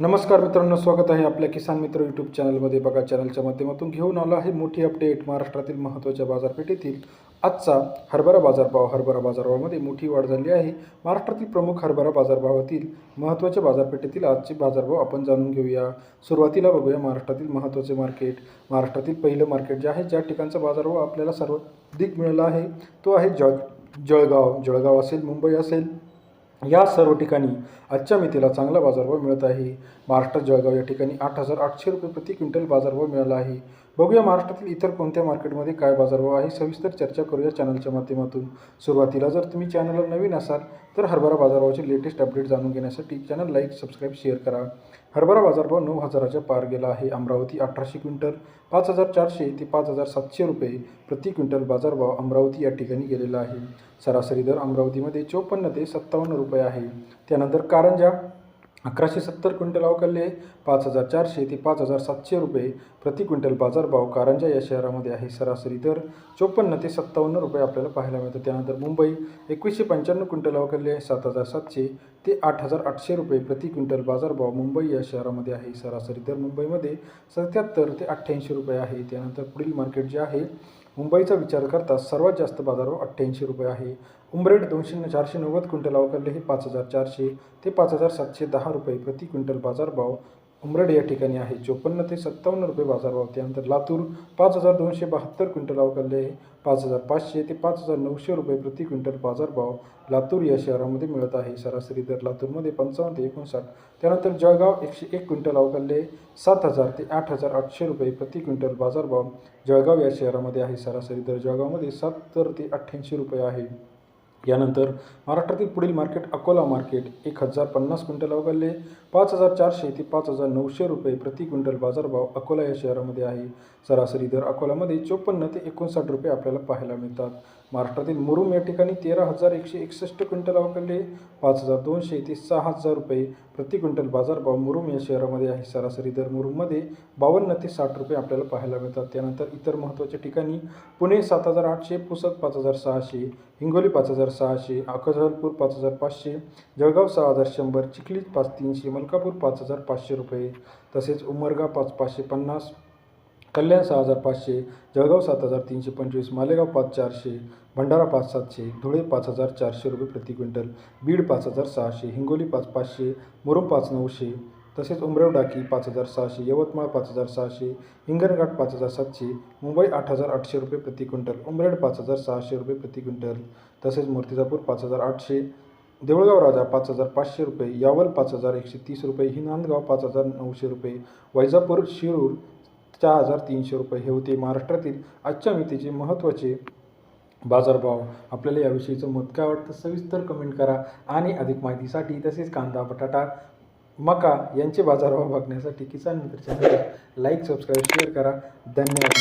नमस्कार मित्रांनो स्वागत आहे आपल्या किसान मित्र यूट्यूब चॅनलमध्ये. बघा चॅनलच्या माध्यमातून घेऊन आलो आहे मोठी अपडेट महाराष्ट्रातील महत्त्वाच्या बाजारपेठेतील आजचा हरभरा बाजारभाव. हरभरा बाजारभावामध्ये मोठी वाढ झाली आहे. महाराष्ट्रातील प्रमुख हरभरा बाजारभावातील महत्त्वाच्या बाजारपेठेतील आजचे बाजारभाव आपण जाणून घेऊया. सुरुवातीला बघूया महाराष्ट्रातील महत्त्वाचे मार्केट महाराष्ट्रातील पहिलं मार्केट जे आहे ज्या ठिकाणचा बाजारभाव आपल्याला सर्वाधिक मिळाला आहे तो आहे जळ जळगाव. जळगाव असेल मुंबई असेल या सर्व ठिकाणी आजच्या मितीला चांगला बाजारभाव मिळत आहे. महाराष्ट्रात जळगाव या ठिकाणी आठ हजार आठशे रुपये प्रति क्विंटल बाजारभाव मिळाला आहे. बघूया महाराष्ट्रातील इतर कोणत्या मार्केटमध्ये काय बाजारभाव आहे. सविस्तर चर्चा करूया चॅनलच्या माध्यमातून. सुरुवातीला जर तुम्ही चॅनलला नवीन असाल तर हरभरा बाजारभावाचे लेटेस्ट अपडेट जाणून घेण्यासाठी चॅनल लाईक सबस्क्राईब शेअर करा. हरभरा बाजारभाव नऊ हजाराच्या पार गेला आहे. अमरावती अठराशे क्विंटल पाच हजार चारशे ते पाच हजार सातशे रुपये प्रति क्विंटल बाजारभाव अमरावती या ठिकाणी गेलेला आहे. सरासरी दर अमरावतीमध्ये चोपन्न ते सत्तावन्न रुपये आहे. त्यानंतर कारंजा अकराशे सत्तर क्विंटल अवकालले पाच हजार चारशे ते पाच हजार सातशे रुपये प्रति क्विंटल बाजारभाव कारंजा या शहरामध्ये आहे. सरासरी दर चोपन्न ते सत्तावन्न रुपये आपल्याला पाहायला मिळतं त्यानंतर मुंबई एकवीसशे पंच्याण्णव क्विंटल अवकालले सात हजार सातशे ते आठ हजार आठशे रुपये प्रति क्विंटल बाजारभाव मुंबई या शहरामध्ये आहे. सरासरी दर मुंबईमध्ये सत्याहत्तर ते अठ्ठ्याऐंशी रुपये आहे. त्यानंतर पुढील मार्केट जे आहे मुंबईचा विचार करता सर्वात जास्त बाजारभाव अठ्ठ्याऐंशी रुपये आहे. उमरेड दोनशे चारशे नव्वद क्विंटल अवकालले हे पाच हजार चारशे. ते पाच हजार सातशे दहा रुपये प्रति क्विंटल बाजारभाव उमरड या ठिकाणी आहे. चोपन्न ते सत्तावन्न रुपये बाजारभाव त्यानंतर लातूर पाच हजार दोनशे बहात्तर क्विंटल अवकालले आहे. पाच हजार पाचशे ते पाच हजार नऊशे रुपये प्रति क्विंटल बाजारभाव लातूर या शहरामध्ये मिळत आहे. सरासरी दर लातूरमध्ये पंचावन्न ते एकोणसाठ. त्यानंतर जळगाव एकशे एक क्विंटल अवकालले सात हजार ते आठ हजार आठशे रुपये प्रति क्विंटल बाजारभाव जळगाव या शहरामध्ये आहे. सरासरी दर जळगावमध्ये सत्तर ते अठ्ठ्याऐंशी रुपये आहे. यानंतर महाराष्ट्रातील पुढील मार्केट अकोला मार्केट एक हजार पन्नास क्विंटल अवघडले पाच हजार चारशे ते पाच हजार नऊशे रुपये प्रति क्विंटल बाजारभाव अकोला या शहरामध्ये आहे. सरासरी दर अकोलामध्ये चोपन्न ते एकोणसाठ रुपये आपल्याला पाहायला मिळतात. महाराष्ट्रातील मुरुम या ठिकाणी तेरा हजार एकशे एकसष्ट क्विंटल अवघडले पाच हजार दोनशे ते सहा हजार रुपये प्रति क्विंटल बाजारभाव मुरुम या शहरामध्ये आहे. सरासरी दर मुरुममध्ये बावन्न ते साठ रुपये आपल्याला पाहायला मिळतात. त्यानंतर इतर महत्त्वाच्या ठिकाणी पुणे सात हजार आठशे पुसद पाच हजार सहाशे हिंगोली पाच हजार सहाशे अकजलपूर पाच हजार पाचशे जळगाव सहा हजार शंभर चिखली पाच तीनशे मलकापूर पाच हजार पाचशे रुपये तसेच उमरगा पाच पाचशे पन्नास कल्याण सहा हजार पाचशे जळगाव सात हजार तीनशे पंचवीस मालेगाव पाच चारशे भंडारा पाच सातशे धुळे पाच हजार चारशे रुपये प्रति क्विंटल बीड पाच हजार सहाशे हिंगोली पाच पाचशे मुरुम पाच नऊशे तसेच उमरव डाकी पाच हजार सहाशे यवतमाळ पाच हजार सहाशे हिंगणघाट पाच हजार सातशे मुंबई आठ हजार आठशे रुपये प्रति क्विंटल उमरेड पाच हजार सहाशे रुपये प्रति क्विंटल तसेच मूर्तिजापूर पाच हजार आठशे देऊळगाव राजा पाच हजार पाचशे रुपये यावल पाच हजार एकशे तीस रुपये ही नांदगाव पाच हजार नऊशे रुपये वैजापूर शिरूर चार हजार तीनशे रुपये हे होते महाराष्ट्रातील आजच्या मितीचे महत्त्वाचे बाजारभाव. आपल्याला याविषयीचं मत काय वाटतं? सविस्तर कमेंट करा आणि अधिक माहितीसाठी तसेच कांदा बटाटा मका यांचे बाजारभाव बघण्यासाठी किसान मित्र चॅनल लाईक सबस्क्राईब शेअर करा. धन्यवाद